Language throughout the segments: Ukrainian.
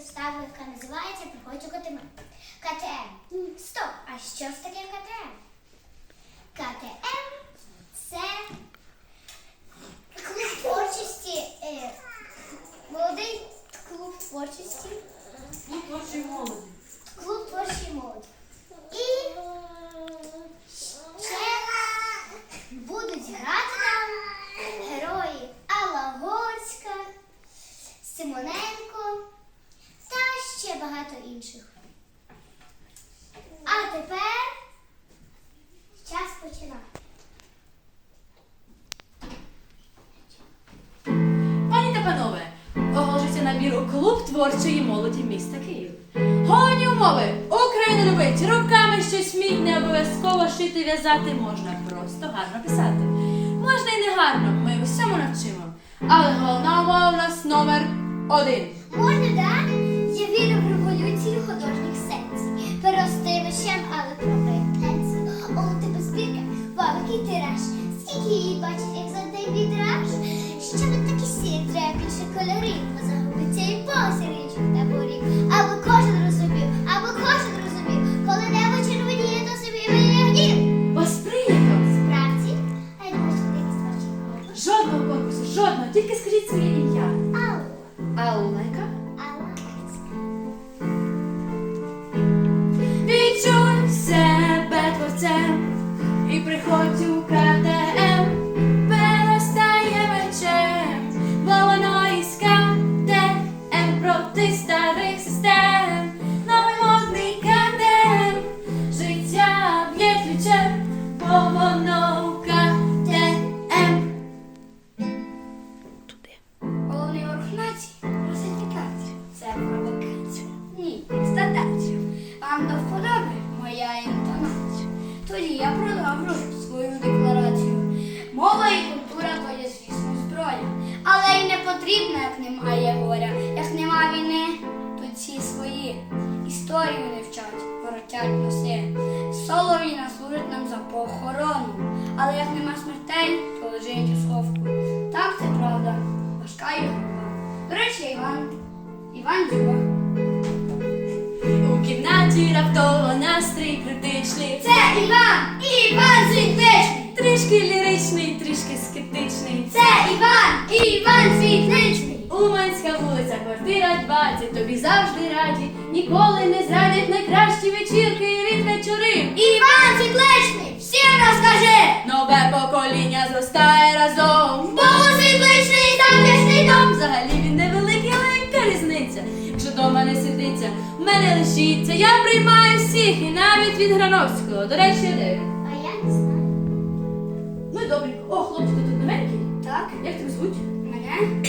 виставу, яка називається Приходь у КТМ. КТМ. Стоп! А що ж таке КТМ? КТМ творчої молоді міста Київ. Головні умови! Україну любить, руками щось вміть, не обов'язково шити, в'язати, можна просто гарно писати. Можна і не гарно, ми усьому навчимо. Але головна умова у нас номер один. Можна, да? Ім'я. Алла, яка? Відчуй себе творцем і приходь у КТМ, продовжу свою декларацію. Мова і культура то є, звісно, зброя. Але й не потрібна, як немає горя. Як нема війни, то ці свої історію не вчать, воротять носи. Солов'їна служить нам за похорону. Але як нема смертей, то лежить у сховку. Так це правда. Важка і груба. До речі, Іван. Іван Дзюба. У кімнаті раптово настрій критичний. Це Іван! Іван Світличний! Трішки ліричний, трішки скептичний. Це Іван! Іван Світличний! Уманська вулиця, квартира 20, тобі завжди раді, ніколи не зрадять найкращі вечірки і рід вечори. Іван Світличний! Всім розкажи! Нове покоління зростає разом. Не в мене лишиться, я приймаю всіх і навіть від Грановського. До речі, де він? А я не знаю. Ну і добренько. О, хлопці, ти тут новенький? Так, Як тебе звуть? мене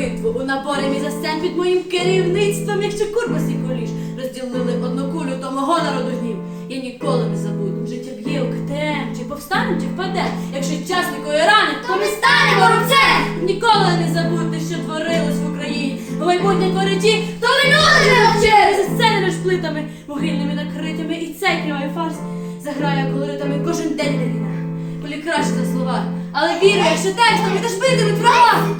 битву у напорі за сцен під моїм керівництвом, якщо курбас і коліш розділили одну кулю, то мого народу гнів. Я ніколи не забуду. Життя б'є у КТМ, чи повстанем, чи впаде. Якщо часникою рани, то ми станемо рубцем. Ніколи не забудьте, що творилось в Україні. Бо майбутнє творить ті, хто минуле не навчили. За сцени між плитами, могильними накритими, і цей кривий фарс заграє колоритами кожен день де війна. Полі краще за слова, але вірю, якщо текстом і теж битимуть врага.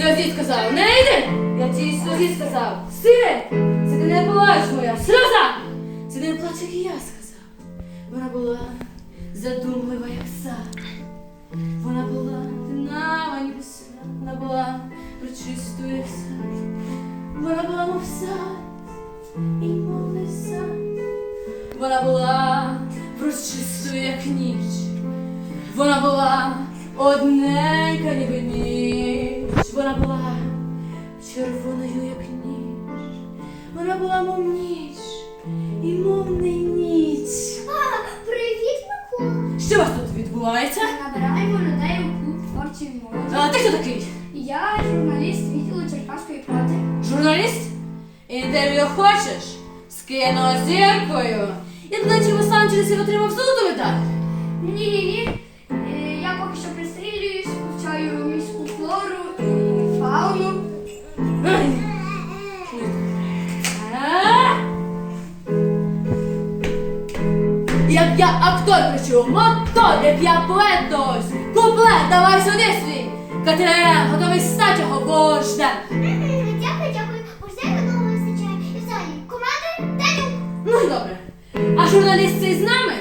Сльозі сказав, не йди! Я тій сльозі сказав, сире, це ти не плач моя сльоза! Це не плач, як і я сказав. Вона була задумлива, як сад. Вона була динава, ніби сад. Вона була причистою, як сад. Вона була, мов сад, і мов не сад. Вона була прочистою, як ніч. Вона була одненька, ніби ніч вона була червоною, як ніч. Вона була, мов ніч, і мовний ніч. А, привіт, Микола! Що у вас тут відбувається? Набираємо людей у клуб творчої молоді. А ти хто такий? Я журналіст відділу Черкаської правди. Журналіст? Інтерв'ю хочеш? З кінозіркою. Я наче в Лос-Анджелесі отримав золоту медаль. Ні-ні-ні. Актор кричу, мотор, як я поет дось. Куплет, давай сюди свій. Катерина, готовий стати його вождем. Дякую, дякую. Можливо, одного вистачає. І команди Танюк. Ну добре. А журналіст цей з нами?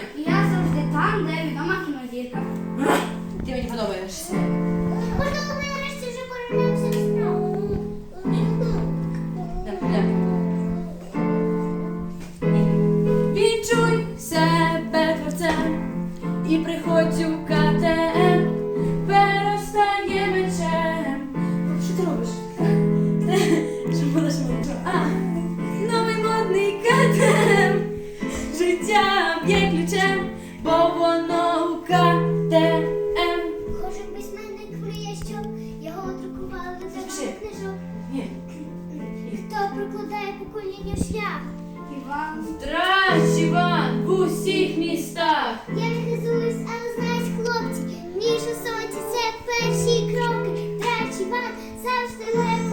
прокладає покоління шлях. Іван. Здрась, Іван, в усіх містах. Я не хизуюсь, але знають хлопці. Ніж у сонці це перші кроки. Драч, Іван, завжди легко.